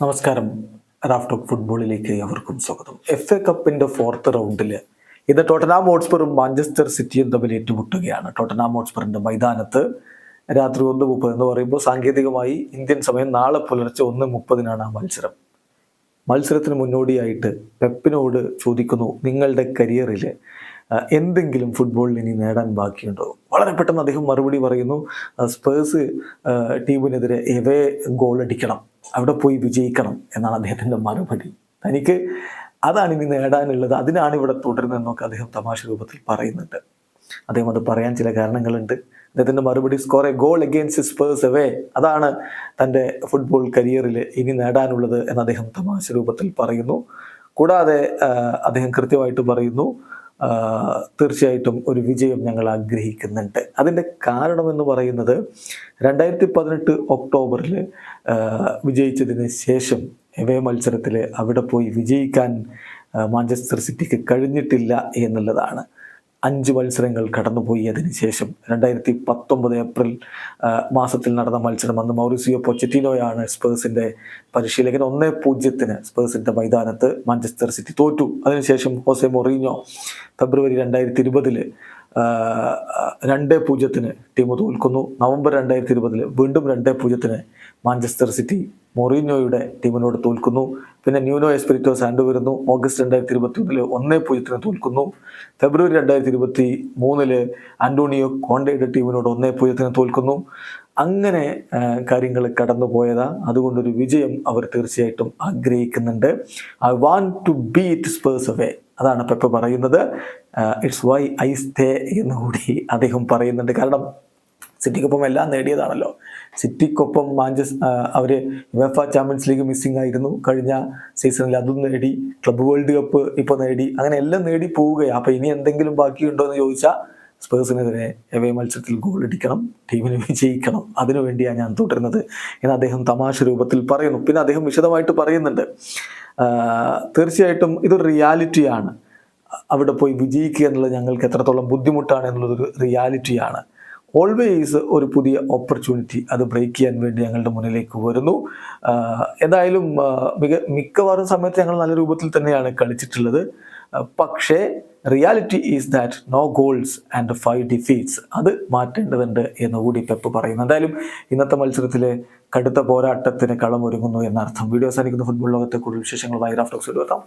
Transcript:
നമസ്കാരം. റാഫ്റ്റോക്ക് ഫുട്ബോളിലേക്ക് അവർക്കും സ്വാഗതം. എഫ് എ കപ്പിന്റെ ഫോർത്ത് റൗണ്ടിൽ ഇന്ന് ടോട്ടനാം ഹോട്ട്സ്പറും മാഞ്ചസ്റ്റർ സിറ്റിയും തമ്മിൽ ഏറ്റുമുട്ടുകയാണ്. ടോട്ടനാം ഹോട്ട്സ്പറിന്റെ മൈതാനത്ത് രാത്രി ഒന്ന് മുപ്പത് എന്ന് പറയുമ്പോൾ സാങ്കേതികമായി ഇന്ത്യൻ സമയം നാളെ പുലർച്ചെ ഒന്ന് മുപ്പതിനാണ് ആ മത്സരം. മത്സരത്തിന് മുന്നോടിയായിട്ട് പെപ്പിനോട് ചോദിക്കുന്നു നിങ്ങളുടെ കരിയറിൽ എന്തെങ്കിലും ഫുട്ബോളിൽ ഇനി നേടാൻ ബാക്കിയുണ്ടോ? വളരെ പെട്ടെന്ന് അദ്ദേഹം മറുപടി പറയുന്നു സ്പേഴ്സ് ടീമിനെതിരെ എവേ ഗോൾ അടിക്കണം അവിടെ പോയി വിജയിക്കണം എന്നാണ് അദ്ദേഹത്തിന്റെ മറുപടി. തനിക്ക് അതാണ് ഇനി നേടാനുള്ളത്. അതിനാണ് ഇവിടെ തുടരുന്നതെന്നൊക്കെ അദ്ദേഹം തമാശ രൂപത്തിൽ പറയുന്നുണ്ട്. അദ്ദേഹം അത് പറയാൻ ചില കാരണങ്ങളുണ്ട്. അദ്ദേഹത്തിന്റെ മറുപടി score a goal against Spurs away അതാണ് തന്റെ ഫുട്ബോൾ കരിയറിൽ ഇനി നേടാനുള്ളത് എന്ന് അദ്ദേഹം തമാശ രൂപത്തിൽ പറയുന്നു. കൂടാതെ അദ്ദേഹം കൃത്യമായിട്ട് പറയുന്നു തീർച്ചയായിട്ടും ഒരു വിജയം ഞങ്ങൾ ആഗ്രഹിക്കുന്നുണ്ട്. അതിന്റെ കാരണമെന്ന് പറയുന്നത് രണ്ടായിരത്തി പതിനെട്ട് ഒക്ടോബറിൽ വിജയിച്ചതിന് ശേഷം എവേ മത്സരത്തിൽ അവിടെ പോയി വിജയിക്കാൻ മാഞ്ചസ്റ്റർ സിറ്റിക്ക് കഴിഞ്ഞിട്ടില്ല എന്നുള്ളതാണ്. അഞ്ച് മത്സരങ്ങൾ കടന്നുപോയി. അതിന് ശേഷം രണ്ടായിരത്തി പത്തൊമ്പത് ഏപ്രിൽ മാസത്തിൽ നടന്ന മത്സരം അന്ന് മൗറിസിയോ പൊച്ചറ്റിനോയാണ് സ്പേഴ്സിന്റെ പരിശീലകൻ. ഒന്നേ പൂജ്യത്തിന് സ്പേഴ്സിന്റെ മൈതാനത്ത് മാഞ്ചസ്റ്റർ സിറ്റി തോറ്റു. അതിനുശേഷം ഹോസെ മൊറീഞ്ഞോ ഫെബ്രുവരി രണ്ടായിരത്തി ഇരുപതിൽ രണ്ട് പൂജ്യത്തിന് ടീം തോൽക്കുന്നു. നവംബർ രണ്ടായിരത്തി ഇരുപതിൽ വീണ്ടും രണ്ട് പൂജ്യത്തിന് മാഞ്ചസ്റ്റർ സിറ്റി മൊറീഞ്ഞോയുടെ ടീമിനോട് തോൽക്കുന്നു. പിന്നെ ന്യൂനോ എസ്പിരിറ്റോ സാൻഡോ വരുന്നു ഓഗസ്റ്റ് രണ്ടായിരത്തി ഇരുപത്തി ഒന്നിൽ ഒന്നേ പൂജ്യത്തിന് തോൽക്കുന്നു. ഫെബ്രുവരി രണ്ടായിരത്തി ഇരുപത്തി മൂന്നിൽ അന്റോണിയോ കോണ്ടയുടെ ടീമിനോട് ഒന്നേ പൂജ്യത്തിന് തോൽക്കുന്നു. അങ്ങനെ കാര്യങ്ങൾ കടന്നു പോയതാ അതുകൊണ്ടൊരു വിജയം അവർ തീർച്ചയായിട്ടും ആഗ്രഹിക്കുന്നുണ്ട്. I want to beat Spurs away അതാണ് പെപ്പ് പറയുന്നത്. ഇറ്റ്സ് വൈ ഐ സ്റ്റേ എന്ന് കൂടി അദ്ദേഹം പറയുന്നുണ്ട്. കാരണം സിറ്റിക്കൊപ്പം എല്ലാം നേടിയതാണല്ലോ. സിറ്റിക്കൊപ്പം മാഞ്ചസ് അവർ വെഫ ചാമ്പ്യൻസ് ലീഗ് മിസ്സിംഗ് ആയിരുന്നു. കഴിഞ്ഞ സീസണിൽ അതും നേടി. ക്ലബ് വേൾഡ് കപ്പ് ഇപ്പോൾ നേടി. അങ്ങനെ എല്ലാം നേടി പോവുകയാണ് അപ്പോൾ ഇനി എന്തെങ്കിലും ബാക്കിയുണ്ടോ എന്ന് ചോദിച്ചാൽ സ്പേഴ്സിനെതിരെ എവേ മത്സരത്തിൽ ഗോൾ അടിക്കണം ടീമിന് വിജയിക്കണം. അതിനു വേണ്ടിയാണ് ഞാൻ തുടരുന്നത് എന്ന് അദ്ദേഹം തമാശ രൂപത്തിൽ പറയുന്നു. പിന്നെ അദ്ദേഹം വിശദമായിട്ട് പറയുന്നുണ്ട്. തീർച്ചയായിട്ടും ഇതൊരു റിയാലിറ്റിയാണ് അവിടെ പോയി വിജയിക്കുക എന്നുള്ളത് ഞങ്ങൾക്ക് എത്രത്തോളം ബുദ്ധിമുട്ടാണ് എന്നുള്ളതൊരു റിയാലിറ്റിയാണ് ഓൾവേസ് ഒരു പുതിയ ഓപ്പർച്യൂണിറ്റി അത് ബ്രേക്ക് ചെയ്യാൻ വേണ്ടി ഞങ്ങളുടെ മുന്നിലേക്ക് വരുന്നു. എന്തായാലും മിക മിക്കവാറും സമയത്ത് ഞങ്ങൾ നല്ല രൂപത്തിൽ തന്നെയാണ് കളിച്ചിട്ടുള്ളത്. പക്ഷേ reality is that no goals and five defeats അത് മാറ്റേണ്ടതുണ്ട് എന്ന് കൂടി പെപ്പ് പറയുന്നു. എന്തായാലും ഇന്നത്തെ മത്സരത്തിലെ കടുത്ത പോരാട്ടത്തിന് കളമൊരുങ്ങുന്നു എന്നർത്ഥം. വീഡിയോ അവസാനിക്കുന്ന. ഫുട്ബോൾ ലോകത്തെ കൂടുതൽ വിശേഷങ്ങളുമായി വൈറാഫ്ലോക്സ് എത്താം